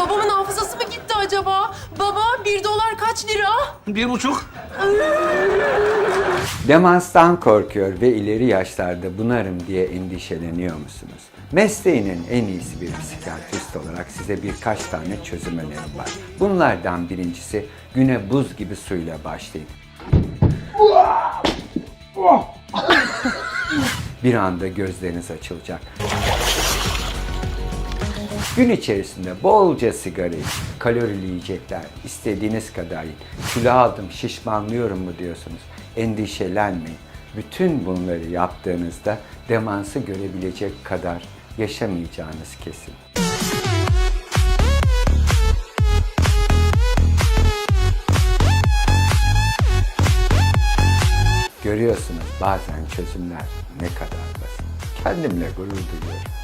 Babamın hafızası mı gitti acaba? Baba bir dolar kaç lira? Bir buçuk. Demanstan korkuyor ve ileri yaşlarda bunarım diye endişeleniyor musunuz? Mesleğinin en iyisi bir psikiyatrist olarak size birkaç tane çözüm önerim var. Bunlardan birincisi güne buz gibi suyla başlayın. bir anda gözleriniz açılacak. Gün içerisinde bolca sigara kalorili yiyecekler, istediğiniz kadar yiyin. Kilo aldım, şişmanlıyorum mu diyorsunuz. Endişelenmeyin. Bütün bunları yaptığınızda demansı görebilecek kadar yaşamayacağınız kesin. Görüyorsunuz bazen çözümler ne kadar basit. Kendimle gurur duyuyorum.